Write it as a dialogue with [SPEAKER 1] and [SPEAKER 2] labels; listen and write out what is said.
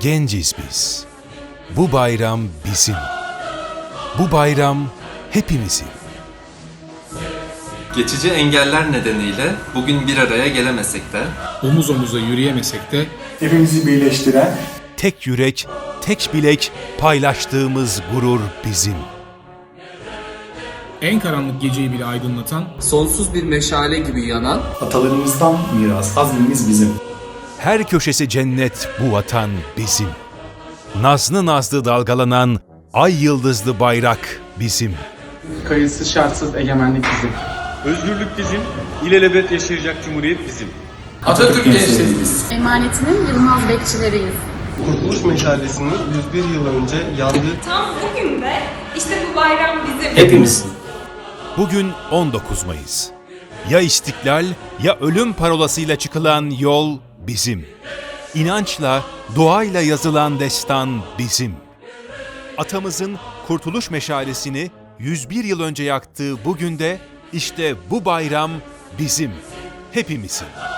[SPEAKER 1] Genciz biz. Bu bayram bizim. Bu bayram hepimizin.
[SPEAKER 2] Geçici engeller nedeniyle bugün bir araya gelemesek de
[SPEAKER 3] Omuz omuza yürüyemesek de
[SPEAKER 4] hepimizi birleştiren
[SPEAKER 1] Tek yürek, tek bilek, paylaştığımız gurur bizim.
[SPEAKER 3] en karanlık geceyi bile aydınlatan
[SPEAKER 5] sonsuz bir meşale gibi yanan
[SPEAKER 4] atalarımızdan miras hazinemiz bizim.
[SPEAKER 1] Her köşesi cennet bu vatan bizim. Nazlı nazlı dalgalanan ay yıldızlı bayrak bizim.
[SPEAKER 6] Kayıtsız şartsız egemenlik bizim.
[SPEAKER 7] Özgürlük bizim, ilelebet yaşayacak cumhuriyet bizim.
[SPEAKER 5] Atatürk gençleriyiz. biz.
[SPEAKER 8] Emanetinin yılmaz bekçileriyiz.
[SPEAKER 9] Kurtuluş Meşalesi'nin 101 yıl önce yandığı
[SPEAKER 10] Tam bugün de işte bu bayram bizim.
[SPEAKER 5] Hepimiz.
[SPEAKER 1] Bugün 19 Mayıs. Ya istiklal ya ölüm parolasıyla çıkılan yol bizim. İnançla, duayla yazılan destan bizim. Atamızın kurtuluş meşalesini 101 yıl önce yaktığı bugün de işte bu bayram bizim, hepimizin.